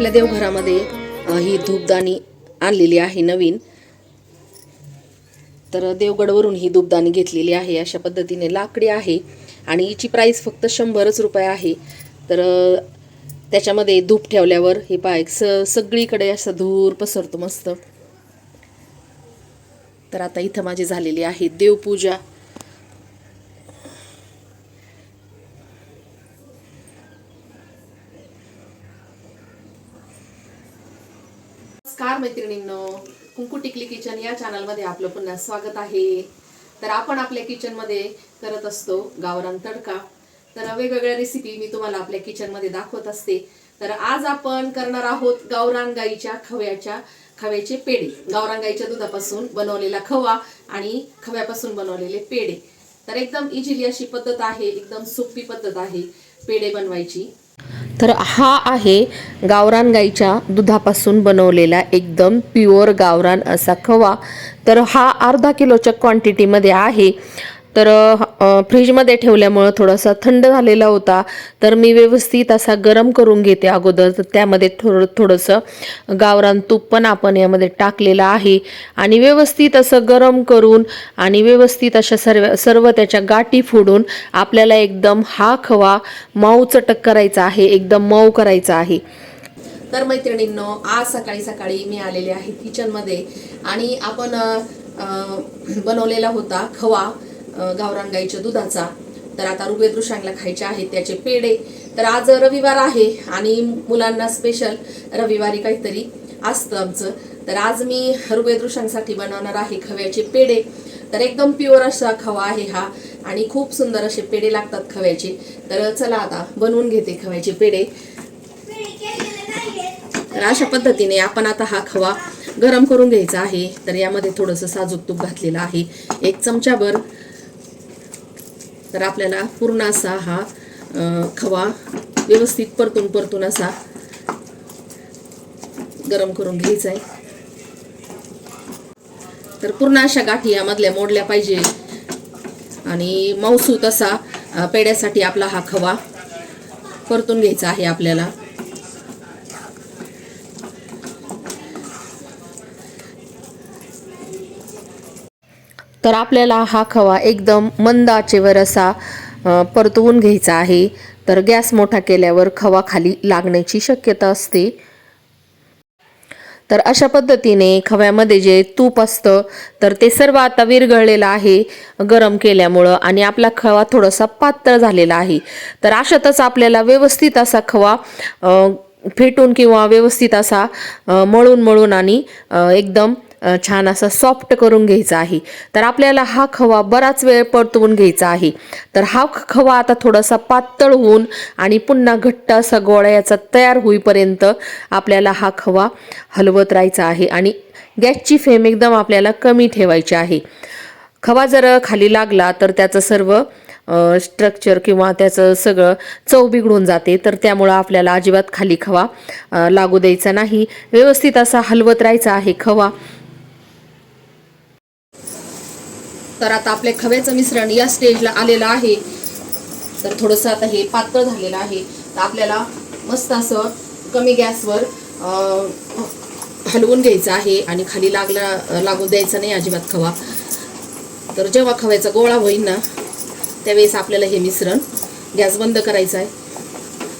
आपल्या देवघरामध्ये ही धूपदाणी आणलेली आहे नवीन. तर देवगडवरून ही धूपदाणी घेतलेली आहे अशा पद्धतीने लाकडी आहे आणि हिची प्राईस फक्त शंभरच रुपये आहे. तर त्याच्यामध्ये धूप ठेवल्यावर हे पाय स सगळीकडे असं धूर पसरतो मस्त. तर आता इथं माझी झालेली आहे देवपूजा. नमस्कार मैत्रिणींनो. कुंकू टिकली किचन या चॅनलमध्ये आपलं पुन्हा स्वागत आहे. तर आपण आपल्या किचनमध्ये करत असतो गावरान तडका. तर वेगवेगळ्या रेसिपी मी तुम्हाला आपल्या किचनमध्ये दाखवत असते. तर आज आपण करणार आहोत गावरान गाईच्या खव्याच्या खव्याचे पेढे. गावरान गाईच्या दुधापासून बनवलेला खवा आणि खव्यापासून बनवलेले पेढे. तर एकदम इझिली अशी पद्धत आहे एकदम सोपी पद्धत आहे पेढे बनवायची. तर हा आहे गावरान गाईच्या दुधापासून बनवलेला एकदम प्युअर गावरान असा खवा. तर हा अर्धा किलोच्या क्वांटिटीमध्ये आहे. तर फ्रीजमध्ये ठेवल्यामुळं थोडासा थंड झालेला होता. तर मी व्यवस्थित असा गरम करून घेते अगोदर. तर त्यामध्ये थोडं थोडंसं गावरान तूप पण आपण यामध्ये टाकलेलं आहे. आणि व्यवस्थित असं गरम करून आणि व्यवस्थित अशा सर्व सर्व त्याच्या गाठी फोडून आपल्याला एकदम हा खवा मऊ चटक करायचा आहे. एकदम मऊ करायचा आहे. तर मैत्रिणींनो आज सकाळी सकाळी मी आलेले आहे किचनमध्ये आणि आपण बनवलेला होता खवा. गावरान गाईच्या दुधाचा. तर आता रुबेद खायचे आहेत त्याचे पेढे. तर आज रविवार आहे आणि मुलांना स्पेशल रविवारी काहीतरी असतं आमचं. तर आज मी रुबेद बनवणार आहे खव्याचे पेढे. तर एकदम प्युअर असा खवा आहे हा आणि खूप सुंदर असे पेढे लागतात खव्याचे. तर चला आता बनवून घेते खव्याचे पेढे. तर अशा पद्धतीने आपण आता हा खवा गरम करून घ्यायचा आहे. तर यामध्ये थोडंसं साजूक तूप घातलेलं आहे. एक चमचाभर तर आपल्याला पूर्ण असा हा खवा व्यवस्थित परतून परतून असा गरम करून घ्यायचा आहे. तर पूर्ण अशा गाठी यामधल्या मोडल्या पाहिजे. आणि मौसूत असा पेड्यासाठी आपला हा खवा परतून घ्यायचा आहे आपल्याला. तर आपल्याला हा खवा एकदम मंद आचेवर असा परतवून घ्यायचा आहे. तर गॅस मोठा केल्यावर खवा खाली लागण्याची शक्यता असते. तर अशा पद्धतीने खव्यामध्ये जे तूप असतं तर ते सर्व आता विरघळलेलं आहे गरम केल्यामुळं आणि आपला खवा थोडासा पातळ झालेला आहे. तर अशातच आपल्याला व्यवस्थित असा खवा फेटून किंवा व्यवस्थित असा मळून मळून आणि एकदम छान असा सॉफ्ट करून घ्यायचा आहे. तर आपल्याला हा खवा बराच वेळ परतवून घ्यायचा आहे. तर हा खवा आता थोडासा पातळ होऊन आणि पुन्हा घट्ट असा गोळा याचा तयार होईपर्यंत आपल्याला हा खवा हलवत राहायचा आहे आणि गॅसची फ्लेम एकदम आपल्याला कमी ठेवायची आहे. खवा जर खाली लागला तर त्याचं सर्व स्ट्रक्चर किंवा त्याचं सगळं चव बिघडून जाते. तर त्यामुळं आपल्याला अजिबात खाली खवा लागू द्यायचा नाही. व्यवस्थित असा हलवत राहायचा आहे खवा. तर आता आपल्या खव्याचं मिश्रण या स्टेजला आलेलं आहे. तर थोडंसं आता हे पातळ झालेलं आहे. तर आपल्याला मस्त असं कमी गॅसवर हलवून घ्यायचं आहे आणि खाली लागला लागू द्यायचं नाही अजिबात खवा. तर जेव्हा खव्याचा गोळा होईल ना त्यावेळेस आपल्याला हे मिश्रण गॅस बंद करायचं आहे.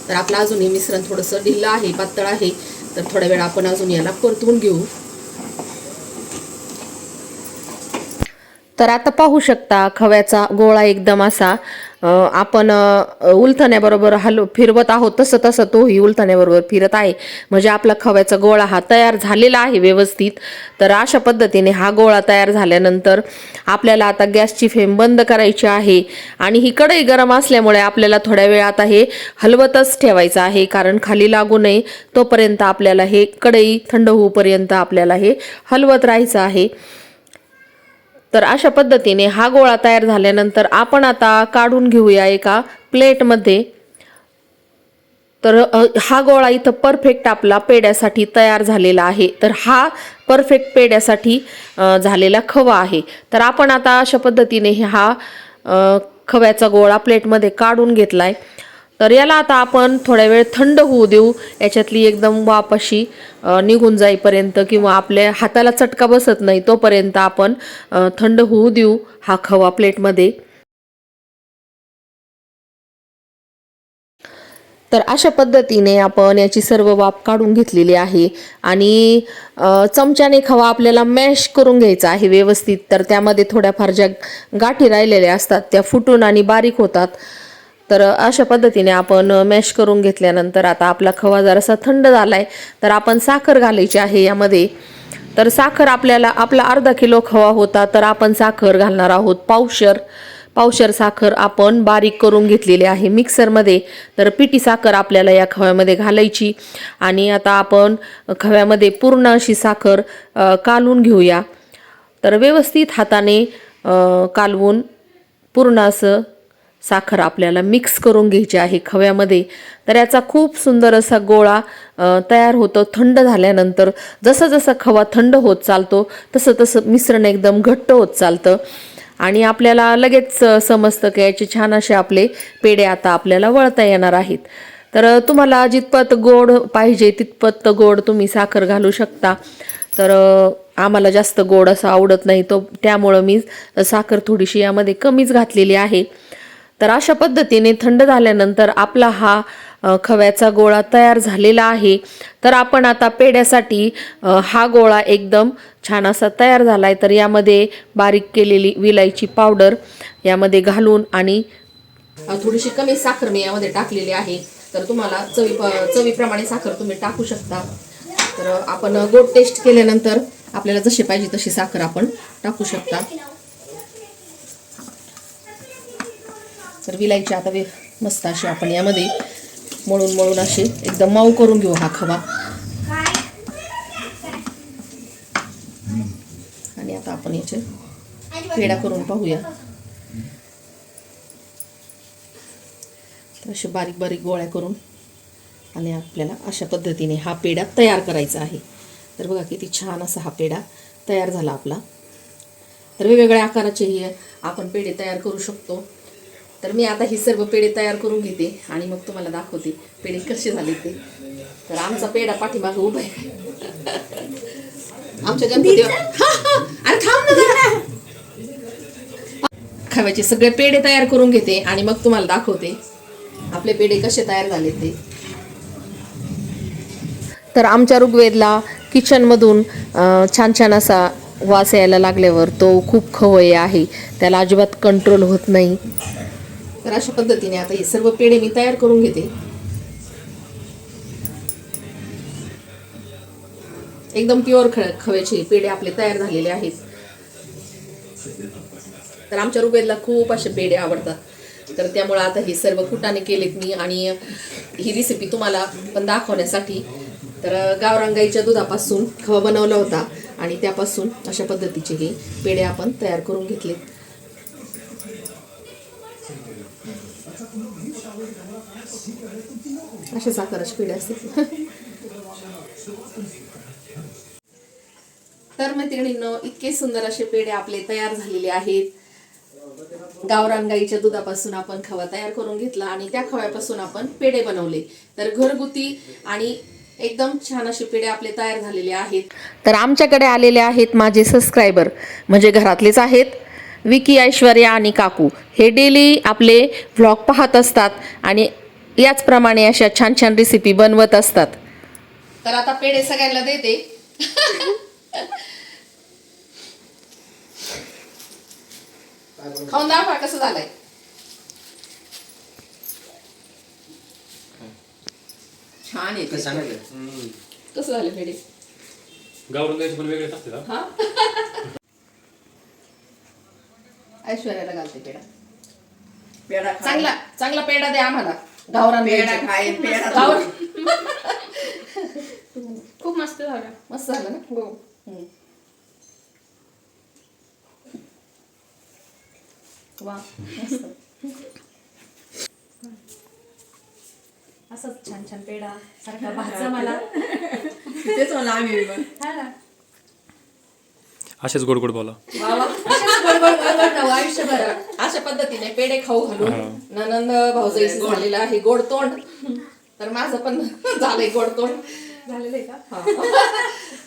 तर आपलं अजून हे मिश्रण थोडंसं ढिल्लं आहे पातळ आहे. तर थोड्या वेळ आपण अजून याला परतवून घेऊ. तर आता पाहू शकता खव्याचा गोळा एकदम असा. आपण उलथण्याबरोबर हलव फिरवत आहोत तसं तसं तोही उलथण्याबरोबर फिरत आहे. म्हणजे आपला खव्याचा गोळा हा तयार झालेला आहे व्यवस्थित. तर अशा पद्धतीने हा गोळा तयार झाल्यानंतर आपल्याला आता गॅसची फ्लेम बंद करायची आहे. आणि ही कढई गरम असल्यामुळे आपल्याला थोड्या वेळ आता हे हलवतच ठेवायचं आहे. कारण खाली लागू नये तोपर्यंत आपल्याला हे कढई थंड होऊपर्यंत आपल्याला हे हलवत राहायचं आहे. तर अशा पद्धतीने हा गोळा तयार झाल्यानंतर आपण आता काढून घेऊया एका प्लेटमध्ये. तर हा गोळा इथं परफेक्ट आपला पेड्यासाठी तयार झालेला आहे. तर हा परफेक्ट पेड्यासाठी झालेला खवा आहे. तर आपण आता अशा पद्धतीने हा खव्याचा गोळा प्लेटमध्ये काढून घेतला आहे तर याला आता आपण थोड्या वेळ थंड होऊ देऊ. याच्यातली एकदम वाप अशी निघून जाईपर्यंत किंवा आपल्या हाताला चटका बसत नाही तोपर्यंत आपण थंड होऊ देऊ हा खवा प्लेटमध्ये. तर अशा पद्धतीने आपण याची सर्व वाफ काढून घेतलेली आहे आणि चमच्याने खवा आपल्याला मॅश करून घ्यायचा आहे व्यवस्थित. तर त्यामध्ये थोड्याफार ज्या गाठी राहिलेल्या असतात त्या फुटून आणि बारीक होतात. तर अशा पद्धतीने आपण मॅश करून घेतल्यानंतर आता आपला खवा जरासा थंड झाला आहे तर आपण साखर घालायची आहे यामध्ये. तर साखर आपल्याला आपला अर्धा किलो खवा होता तर आपण साखर घालणार आहोत पावशर. पावशर साखर आपण बारीक करून घेतलेली आहे मिक्सरमध्ये. तर पिटी साखर आपल्याला या खव्यामध्ये घालायची. आणि आता आपण खव्यामध्ये पूर्ण अशी साखर कालवून घेऊया. तर व्यवस्थित हाताने कालवून पूर्ण असं साखर आपल्याला मिक्स करून घ्यायची आहे खव्यामध्ये. तर याचा खूप सुंदर असा गोळा तयार होतो. थंड झाल्यानंतर जसं जसं खवा थंड होत चालतो तसं तसं मिश्रण एकदम घट्ट होत चालतं. आणि आपल्याला लगेच समजतं की याचे छान असे आपले पेढे आता आपल्याला वळता येणार आहेत. तर तुम्हाला जितपत गोड पाहिजे तितपत गोड तुम्ही साखर घालू शकता. तर आम्हाला जास्त गोड असं आवडत नाही तो त्यामुळं मी साखर थोडीशी यामध्ये कमीच घातलेली आहे. तर अशा पद्धतीने थंड झाल्यानंतर आपला हा खव्याचा गोळा तयार झालेला आहे. तर आपण आता पेढ्यासाठी हा गोळा एकदम छान असा तयार झाला आहे तर यामध्ये बारीक केलेली विलायची पावडर यामध्ये घालून आणि थोडीशी कमी साखर मी यामध्ये टाकलेली आहे. तर तुम्हाला चवी चवीप्रमाणे साखर तुम्ही टाकू शकता. तर आपण गोड टेस्ट केल्यानंतर आपल्याला जशी पाहिजे तशी साखर आपण टाकू शकता. तर विलायची आता वे मस्त अशी आपण यामध्ये मळून मळून अशी एकदम मऊ करून घेऊ हा खवा. आणि आता आपण याचे पेढा करून पाहूया. तर असे बारीक बारीक गोळ्या करून आणि आपल्याला अशा पद्धतीने हा पेढा तयार करायचा आहे. तर बघा किती छान असा हा पेढा तयार झाला आपला. तर वेगवेगळ्या आकाराचे हे आपण पेढे तयार करू शकतो. तर मी आता ही सर्व पेढे तयार करून घेते आणि मग तुम्हाला दाखवते पेढे कसे झाले ते. तर आमचा पेढा पाठीमागे उभा आहे. आमच्या गणपती अरे थांब ना. खव्याचे सगळे पेढे तयार करून घेते आणि मग तुम्हाला दाखवते आपले पेढे कसे तयार झाले ते. तर आमच्या ऋग्वेदला किचनमधून छान छान असा वास यायला लागल्यावर तो खूप खवय आहे. त्याला अजिबात कंट्रोल होत नाही. तर अशा पद्धतीने आता हे सर्व पेढे मी तयार करून घेते. एकदम प्युअर ख खव्याचे पेढे आपले तयार झालेले आहेत. तर आमच्या रुबेदला खूप असे पेढे आवडतात. तर त्यामुळं आता हे सर्व कुटाने केलेत मी आणि ही रेसिपी तुम्हाला पण दाखवण्यासाठी तर गावरांगाईच्या दुधापासून खवा बनवला होता आणि त्यापासून अशा पद्धतीचे हे पेढे आपण तयार करून घेतलेत. अशा साखराचे पेढे असतात तर मैत्रिणींनो इतके सुंदर असे पेढे आपले तयार झालेले आहेत. गावरान गाईच्या दुधापासून आपण खवा तयार करून घेतला आणि त्या खव्यापासून आपण पेढे बनवले. तर घरगुती आणि एकदम छान असे पेढे आपले तयार झालेले आहेत. तर आमच्याकडे आलेले आहेत माझे सबस्क्रायबर म्हणजे घरातलेच आहेत विकी ऐश्वर्या आणि काकू. हे डेली आपले व्लॉग पाहत असतात आणि याचप्रमाणे अशा छान छान रेसिपी बनवत असतात. तर आता पेढे सगळ्यांना देते. खाऊन दाखवा कसं झालंय. छान येते कसं झालं पेढे? गावरून द्यायचे पण वेगळे असते का? हा. ऐश्वर्याला घालते पेढा. पेढा. चांगला चांगला पेढा द्या आम्हाला. गावरान पेढा द्यायचे. खाय पेढा गावरान. खूप मस्त झालं. मस्त झालं ना? हो. हम्म. वा मस्त. असंच छान छान पेढा सारखा भाजा मला. तेच म्हणलं आम्ही पण. हा ना. असेच गोड गोड बोला. अशाच नवं आयुष्यभर. अशा पद्धतीने पेढे खाऊ घालून ननंद भाऊजाईचं झालेलं आहे गोड तोंड. तर माझं पण झालंय गोड तोंड. झालेलं आहे का?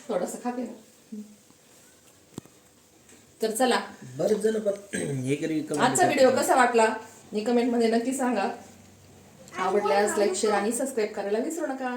थोडस खाते ना तर चला. बरेच जण पण हे करी आजचा व्हिडिओ कसा वाटला? मी कमेंटमध्ये नक्की सांगा. आवडल्यास लाईक शेअर आणि सबस्क्राईब करायला विसरू नका.